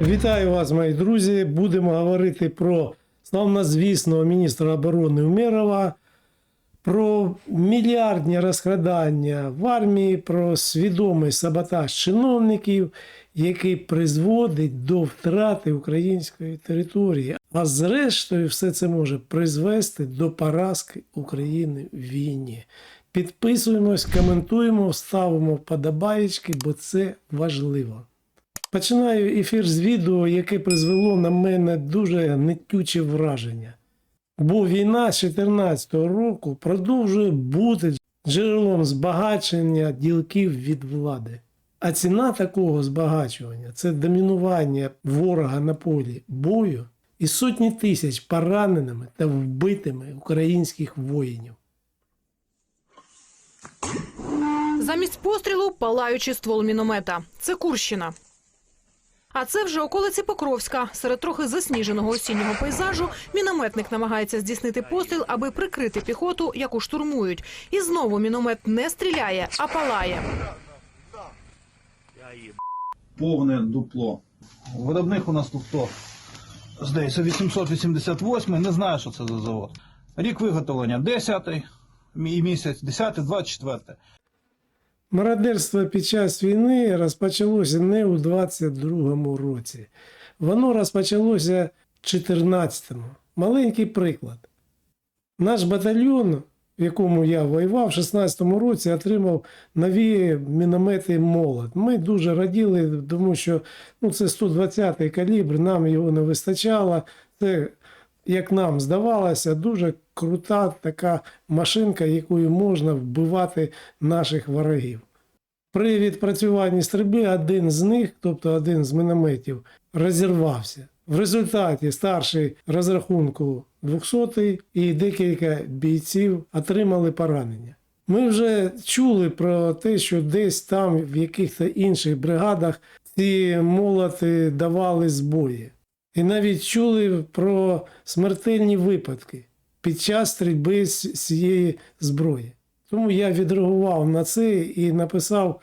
Вітаю вас, мої друзі. Будемо говорити про славнозвісного міністра оборони Умерова, про мільярдні розкрадання в армії, про свідомий саботаж чиновників, який призводить до втрати української території. А зрештою, все це може призвести до поразки України в війні. Підписуємось, коментуємо, ставимо вподобаєчки, бо це важливо. Починаю ефір з відео, яке призвело на мене дуже нетюче враження. Бо війна з 2014 року продовжує бути джерелом збагачення ділків від влади. А ціна такого збагачування це домінування ворога на полі бою і сотні тисяч пораненими та вбитими українських воїнів. Замість пострілу палаючий ствол міномета. Це Курщина. А це вже околиці Покровська. Серед трохи засніженого осіннього пейзажу мінометник намагається здійснити постріл, аби прикрити піхоту, яку штурмують. І знову міномет не стріляє, а палає. повне дупло. Виробник у нас тут хто? Здається, 888, не знаю, що це за завод. Рік виготовлення 10 і місяць, 10, 24. Мародерство під час війни розпочалося не у 22-му році. Воно розпочалося в 14-му. Маленький приклад. Наш батальйон, в якому я воював, в 16-му році отримав нові міномети молот. Ми дуже раділи, тому що ну, це 120-й калібр, нам його не вистачало. Це, як нам здавалося, дуже крута така машинка, якою можна вбивати наших ворогів. При відпрацюванні стрільби один з них, тобто один з мінометів, розірвався. В результаті старший розрахунку 200 і декілька бійців отримали поранення. Ми вже чули про те, що десь там, в якихось інших бригадах, ці молоти давали збої. І навіть чули про смертельні випадки під час стрільби з цієї зброї. Тому я відреагував на це і написав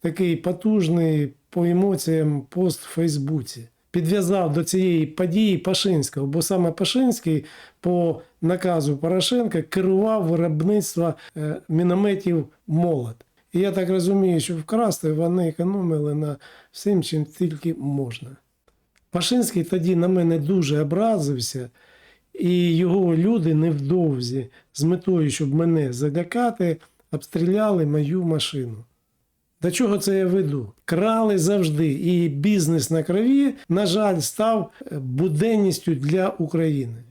такий потужний по емоціям пост в Фейсбуці. Підв'язав до цієї події Пашинського, бо саме Пашинський по наказу Порошенка керував виробництво е, мінометів молот. І я так розумію, що вкрасти вони економили на всім, чим тільки можна. Пашинський тоді на мене дуже образився, і його люди невдовзі з метою, щоб мене залякати, обстріляли мою машину. До чого це я веду? Крали завжди, і бізнес на крові, на жаль, став е, буденністю для України.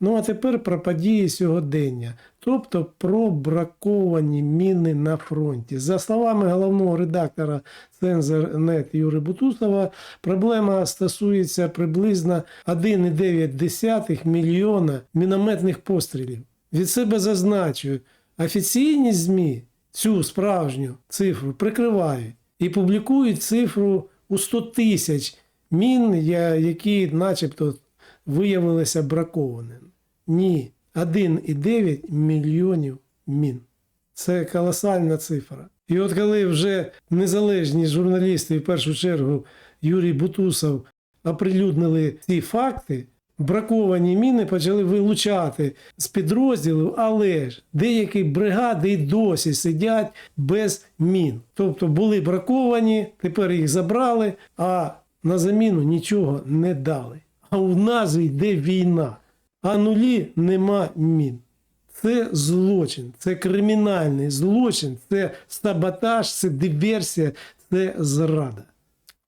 Ну а тепер про події сьогодення, тобто про браковані міни на фронті. За словами головного редактора Цензор.нет Юри Бутусова, проблема стосується приблизно 1,9 мільйона мінометних пострілів. Від себе зазначу, офіційні ЗМІ цю справжню цифру прикривають і публікують цифру у 100 тисяч мін, які начебто виявилися бракованими. Ні, 1,9 мільйонів мін. Це колосальна цифра. І от коли вже незалежні журналісти, в першу чергу Юрій Бутусов, оприлюднили ці факти, браковані міни почали вилучати з підрозділів, але ж деякі бригади і досі сидять без мін. Тобто були браковані, тепер їх забрали, а на заміну нічого не дали. А у назві йде війна, а нулі нема мін. Це злочин, це кримінальний злочин, це саботаж, це диверсія, це зрада.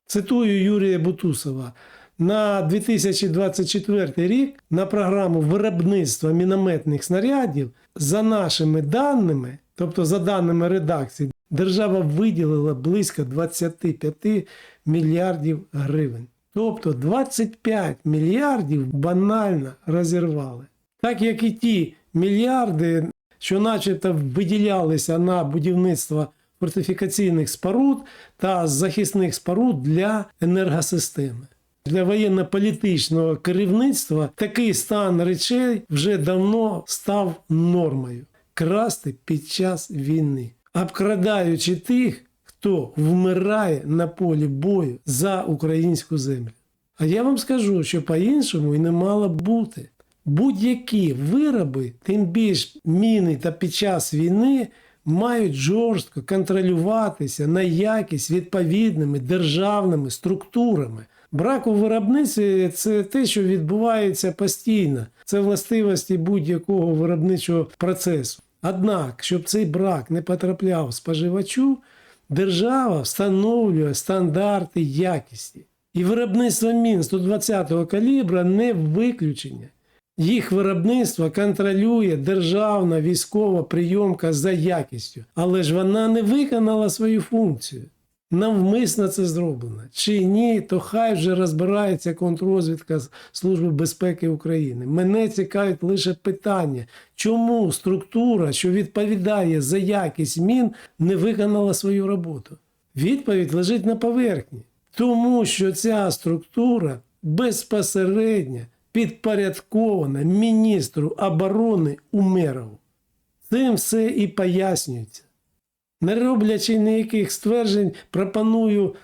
Цитую Юрія Бутусова. На 2024 рік на програму виробництва мінометних снарядів, за нашими даними, тобто за даними редакції, держава виділила близько 25 мільярдів гривень. Тобто 25 мільярдів банально розірвали. Так як і ті мільярди, що начебто виділялися на будівництво фортифікаційних споруд та захисних споруд для енергосистеми. Для воєнно-політичного керівництва такий стан речей вже давно став нормою красти під час війни, обкрадаючи тих, хто вмирає на полі бою за українську землю. А я вам скажу, що по-іншому і не мало бути. Будь-які вироби, тим більш міни та під час війни, мають жорстко контролюватися на якість відповідними державними структурами. Брак у виробництві це те, що відбувається постійно. Це властивості будь-якого виробничого процесу. Однак, щоб цей брак не потрапляв споживачу, держава встановлює стандарти якісті. І виробництво мін 120-го калібра не виключення. Їх виробництво контролює державна військова прийомка за якістю, але ж вона не виконала свою функцію. Навмисно це зроблено. Чи ні, то хай вже розбирається контррозвідка Служби безпеки України. Мене цікавить лише питання, чому структура, що відповідає за якість мін, не виконала свою роботу. Відповідь лежить на поверхні. Тому що ця структура безпосередньо підпорядкована міністру оборони Умерову. Цим все і пояснюється. Не роблячи ніяких стверджень, пропоную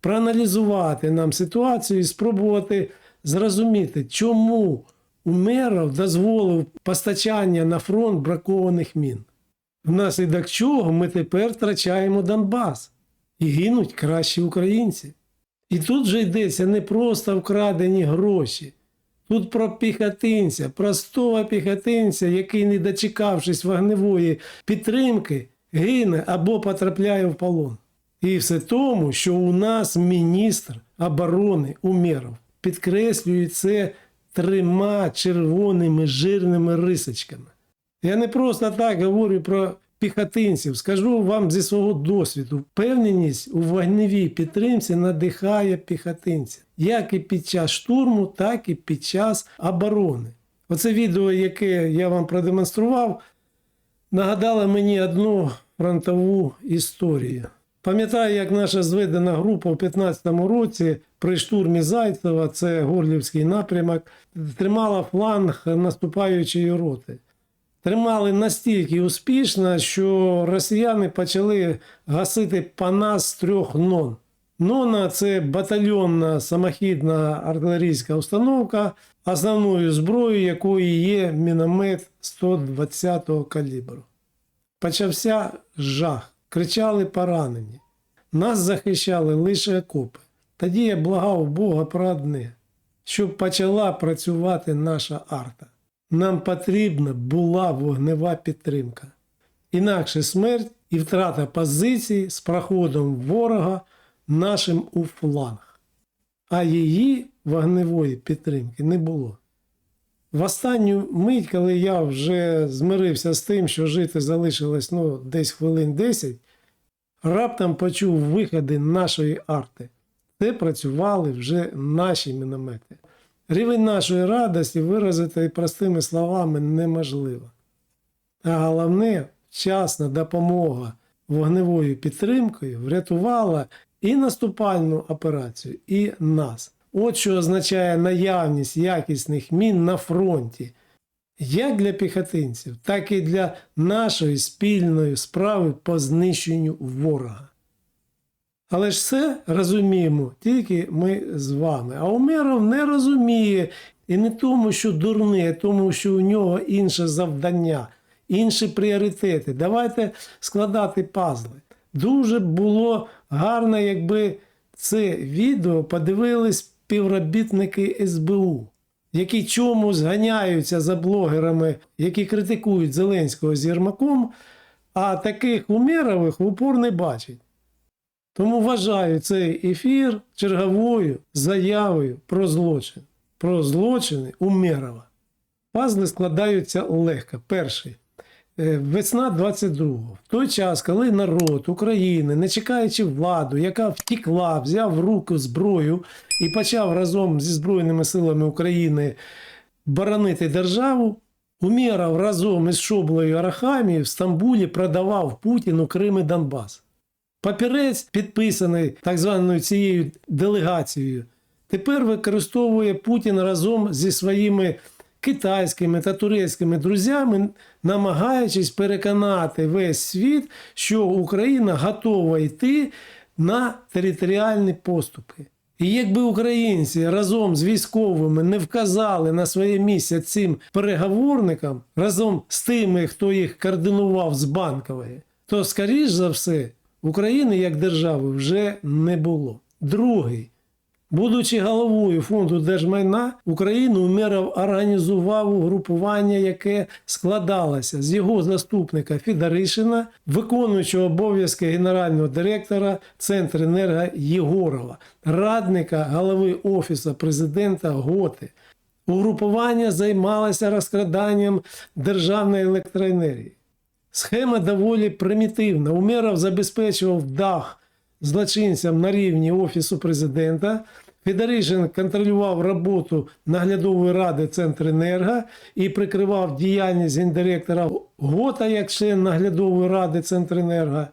проаналізувати нам ситуацію і спробувати зрозуміти, чому Умеров дозволив постачання на фронт бракованих мін. Внаслідок чого ми тепер втрачаємо Донбас і гинуть кращі українці. І тут же йдеться не просто вкрадені гроші. Тут про піхотинця, простого піхотинця, який, не дочекавшись вогневої підтримки, гине або потрапляє в полон. І все тому, що у нас міністр оборони Умеров підкреслює це трьома червоними жирними рисочками. Я не просто так говорю про піхотинців, скажу вам зі свого досвіду. Впевненість у вогневій підтримці надихає піхотинців, як і під час штурму, так і під час оборони. Оце відео, яке я вам продемонстрував, нагадало мені одну фронтову історію. Пам'ятаю, як наша зведена група у 15-му році при штурмі Зайцева, це Горлівський напрямок, тримала фланг наступаючої роти. Тримали настільки успішно, що росіяни почали гасити по нас трьох нон. Нона це батальйонна самохідна артилерійська установка, основною зброєю якої є міномет 120-го калібру. Почався жах, кричали поранені. Нас захищали лише окопи. Тоді я благав Бога про одне, щоб почала працювати наша арта. Нам потрібна була вогнева підтримка. Інакше смерть і втрата позицій з проходом ворога нашим у фланг. А її вогневої підтримки не було. В останню мить, коли я вже змирився з тим, що жити залишилось ну, десь хвилин 10, раптом почув виходи нашої арти. Це працювали вже наші міномети. Рівень нашої радості виразити простими словами неможливо. А головне, вчасна допомога вогневою підтримкою врятувала і наступальну операцію, і нас. От що означає наявність якісних мін на фронті, як для піхотинців, так і для нашої спільної справи по знищенню ворога. Але ж це розуміємо тільки ми з вами. А Умеров не розуміє і не тому, що дурний, а тому, що у нього інше завдання, інші пріоритети. Давайте складати пазли. Дуже було гарно, якби це відео подивились співробітники СБУ, які чомусь ганяються за блогерами, які критикують Зеленського з Єрмаком, а таких умерових в упор не бачать. Тому вважаю цей ефір черговою заявою про злочин. Про злочини Умерова. Пазли складаються легко. Перший. Е, Весна 22-го. В той час, коли народ України, не чекаючи владу, яка втікла, взяв в руку зброю і почав разом зі Збройними силами України боронити державу, Умєров разом із Шоблою Арахамією в Стамбулі продавав Путіну Крим і Донбас. Папірець, підписаний так званою цією делегацією, тепер використовує Путін разом зі своїми китайськими та турецькими друзями, намагаючись переконати весь світ, що Україна готова йти на територіальні поступи. І якби українці разом з військовими не вказали на своє місце цим переговорникам, разом з тими, хто їх координував з банкової, то, скоріш за все, України як держави вже не було. Другий. Будучи головою фонду держмайна, Україну Умеров організував угрупування, яке складалося з його заступника Фідаришина, виконуючого обов'язки генерального директора Центренерго Єгорова, радника голови Офісу президента Готи. Угрупування займалося розкраданням державної електроенергії. Схема доволі примітивна. Умеров забезпечував дах злочинцям на рівні Офісу президента. Федоришин контролював роботу наглядової ради Центренерго і прикривав діяльність гендиректора Гота як член наглядової ради Центренерго.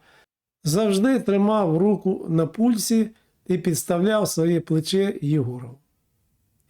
Завжди тримав руку на пульсі і підставляв своє плече Єгорову.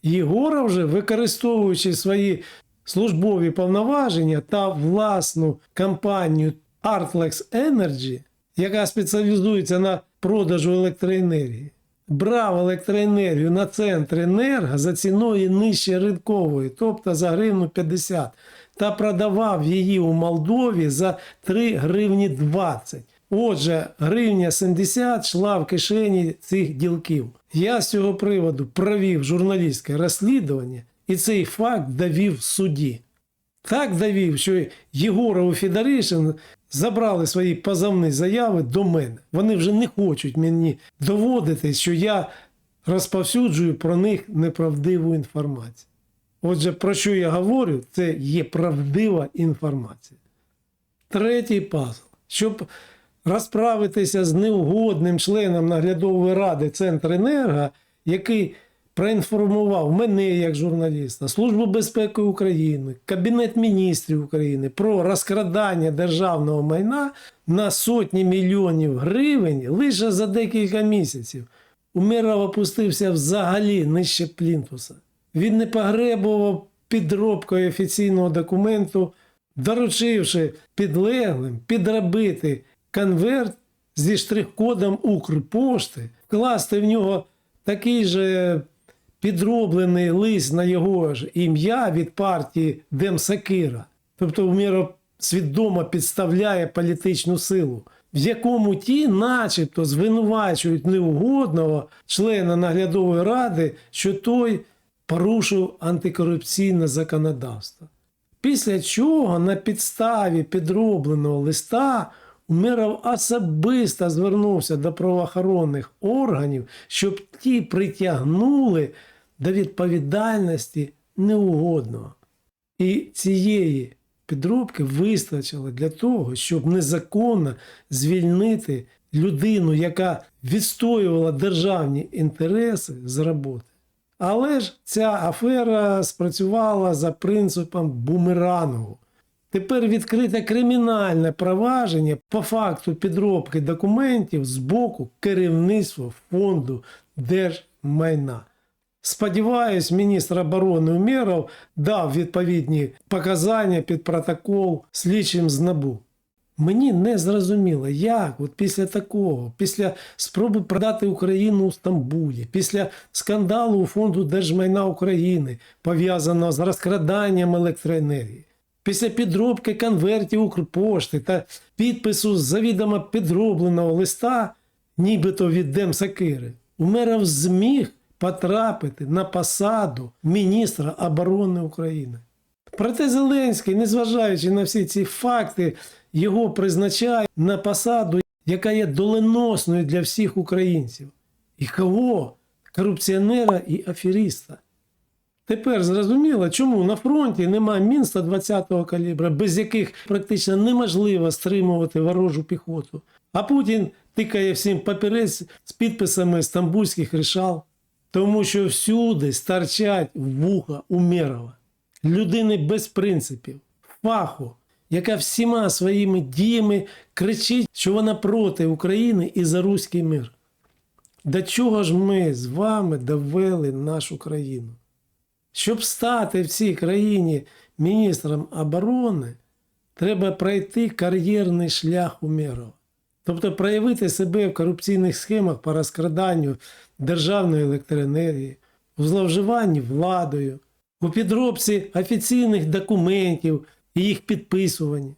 Єгоров же, використовуючи свої службові повноваження та власну компанію Artlex Energy, яка спеціалізується на продажу електроенергії, брав електроенергію на центр енерго за ціною нижче ринкової, тобто за гривну 50, та продавав її у Молдові за 3 гривні 20. Отже, гривня 70 йшла в кишені цих ділків. Я з цього приводу провів журналістське розслідування і цей факт довів в суді. Так довів, що Єгоров і Федоришин забрали свої позовні заяви до мене. Вони вже не хочуть мені доводити, що я розповсюджую про них неправдиву інформацію. Отже, про що я говорю, це є правдива інформація. Третій пазл. Щоб розправитися з неугодним членом наглядової ради Центренерго, який проінформував мене як журналіста, Службу безпеки України, Кабінет міністрів України про розкрадання державного майна на сотні мільйонів гривень лише за декілька місяців. Умеров опустився взагалі нижче плінтуса. Він не погребував підробкою офіційного документу, доручивши підлеглим підробити конверт зі штрих-кодом Укрпошти, вкласти в нього такий же підроблений лист на його ж ім'я від партії Демсакира. Тобто Умєров свідомо підставляє політичну силу, в якому ті, начебто, звинувачують неугодного члена наглядової ради, що той порушив антикорупційне законодавство. Після чого на підставі підробленого листа Умеров особисто звернувся до правоохоронних органів, щоб ті притягнули до відповідальності неугодного. І цієї підробки вистачило для того, щоб незаконно звільнити людину, яка відстоювала державні інтереси з роботи. Але ж ця афера спрацювала за принципом бумерангу. Тепер відкрите кримінальне провадження по факту підробки документів з боку керівництва фонду держмайна. Сподіваюсь, міністр оборони Умєров дав відповідні показання під протокол слідчим з НАБУ. Мені не зрозуміло, як от після такого, після спроби продати Україну у Стамбулі, після скандалу у фонду держмайна України, пов'язаного з розкраданням електроенергії, після підробки конвертів Укрпошти та підпису завідомо підробленого листа, нібито від Демсакири, Умеров зміг потрапити на посаду міністра оборони України. Проте Зеленський, незважаючи на всі ці факти, його призначає на посаду, яка є доленосною для всіх українців. І кого? Корупціонера і аферіста. Тепер зрозуміло, чому на фронті немає мін 120-го калібра, без яких практично неможливо стримувати ворожу піхоту. А Путін тикає всім папірець з підписами стамбульських рішал, тому що всюди старчать вуха Умєрова, людини без принципів, фаху, яка всіма своїми діями кричить, що вона проти України і за руський мир. До чого ж ми з вами довели нашу країну? Щоб стати в цій країні міністром оборони, треба пройти кар'єрний шлях Умєрова. Тобто проявити себе в корупційних схемах по розкраданню державної електроенергії, у зловживанні владою, у підробці офіційних документів і їх підписуванні.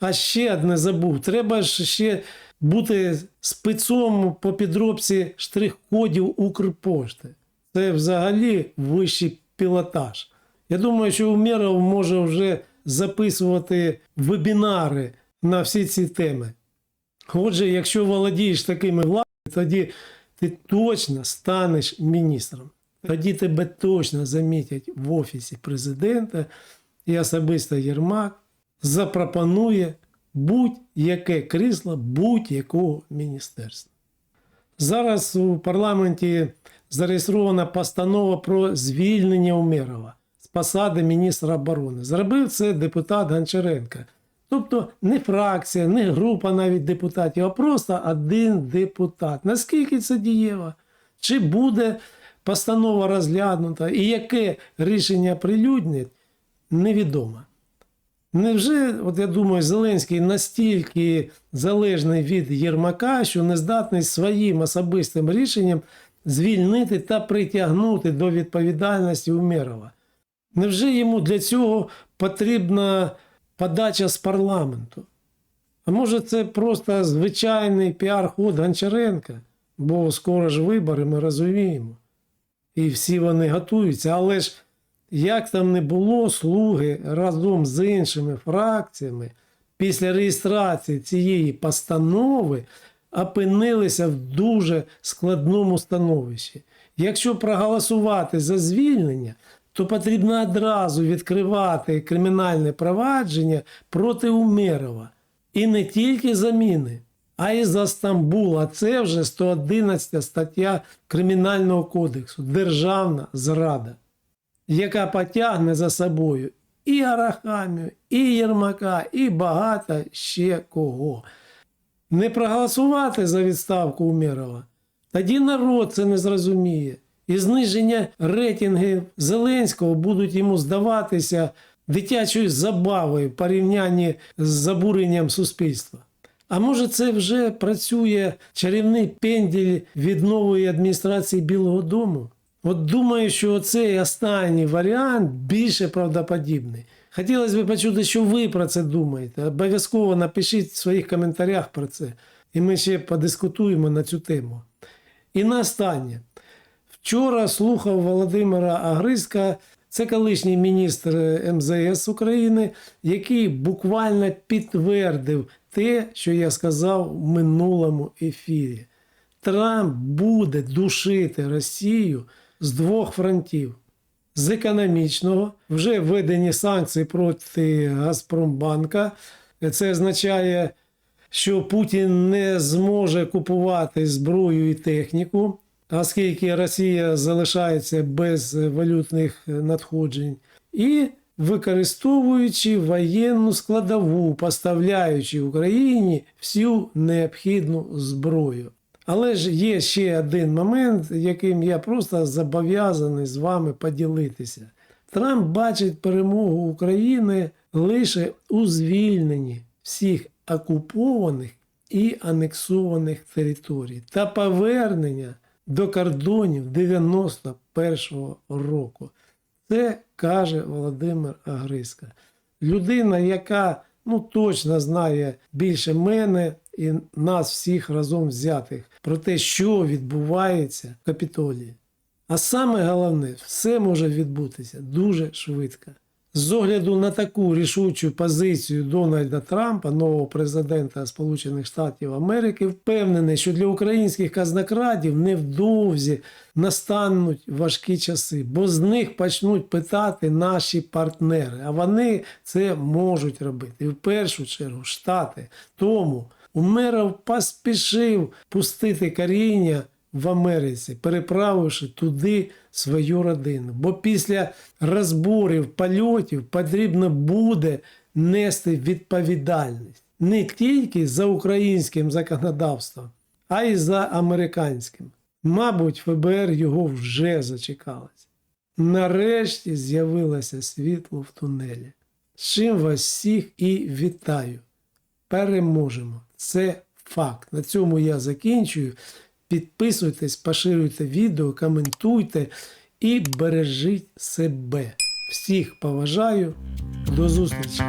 А ще одне забув. Треба ж ще бути спецом по підробці штрих-кодів Укрпошти. Це взагалі вищий пілотаж. Я думаю, що Умєров може вже записувати вебінари на всі ці теми. Отже, якщо володієш такими владами, тоді ти точно станеш міністром. Тоді тебе точно замітять в офісі президента і особисто Єрмак запропонує будь-яке крісло будь-якого міністерства. Зараз у парламенті зареєстрована постанова про звільнення Умерова з посади міністра оборони. Зробив це депутат Гончаренко. Тобто не фракція, не група навіть депутатів, а просто один депутат. Наскільки це дієво? Чи буде постанова розглянута і яке рішення прилюднять, невідомо. Невже, от я думаю, Зеленський настільки залежний від Єрмака, що не здатний своїм особистим рішенням звільнити та притягнути до відповідальності Умерова? Невже йому для цього потрібна подача з парламенту? А може це просто звичайний піар-ход Гончаренка? Бо скоро ж вибори, ми розуміємо. І всі вони готуються. Але ж як там не було, слуги разом з іншими фракціями після реєстрації цієї постанови опинилися в дуже складному становищі. Якщо проголосувати за звільнення, то потрібно одразу відкривати кримінальне провадження проти Умерова. І не тільки заміни, а й за Стамбул. А це вже 111 стаття Кримінального кодексу Державна зрада яка потягне за собою і Арахамію, і Єрмака, і багато ще кого. Не проголосувати за відставку Умєрова, тоді народ це не зрозуміє. І зниження рейтингів Зеленського будуть йому здаватися дитячою забавою в порівнянні з забуренням суспільства. А може, це вже працює чарівний пенділь від нової адміністрації Білого Дому? От думаю, що цей останній варіант більше правдоподібний. Хотілося б почути, що ви про це думаєте. Обов'язково напишіть в своїх коментарях про це, і ми ще подискутуємо на цю тему. І на останнє. Вчора слухав Володимира Агриська, це колишній міністр МЗС України, який буквально підтвердив те, що я сказав в минулому ефірі. Трамп буде душити Росію з двох фронтів. З економічного вже введені санкції проти Газпромбанка. Це означає, що Путін не зможе купувати зброю і техніку, оскільки Росія залишається без валютних надходжень. І використовуючи воєнну складову, поставляючи Україні всю необхідну зброю. Але ж є ще один момент, яким я просто зобов'язаний з вами поділитися. Трамп бачить перемогу України лише у звільненні всіх окупованих і анексованих територій та повернення до кордонів 91-го року. Це каже Володимир Агриська. Людина, яка ну, точно знає більше мене і нас всіх разом взятих про те, що відбувається в Капітолії. А саме головне, все може відбутися дуже швидко. З огляду на таку рішучу позицію Дональда Трампа, нового президента Сполучених Штатів Америки, впевнений, що для українських казнокрадів невдовзі настануть важкі часи, бо з них почнуть питати наші партнери. А вони це можуть робити. І в першу чергу Штати. Тому Умеров поспішив пустити коріння в Америці, переправивши туди свою родину. Бо після розборів польотів потрібно буде нести відповідальність не тільки за українським законодавством, а й за американським. Мабуть, ФБР його вже зачекалось. Нарешті з'явилося світло в тунелі. З чим вас всіх і вітаю. Переможемо. Це факт. На цьому я закінчую. Підписуйтесь, поширюйте відео, коментуйте і бережіть себе. Всіх поважаю. До зустрічі!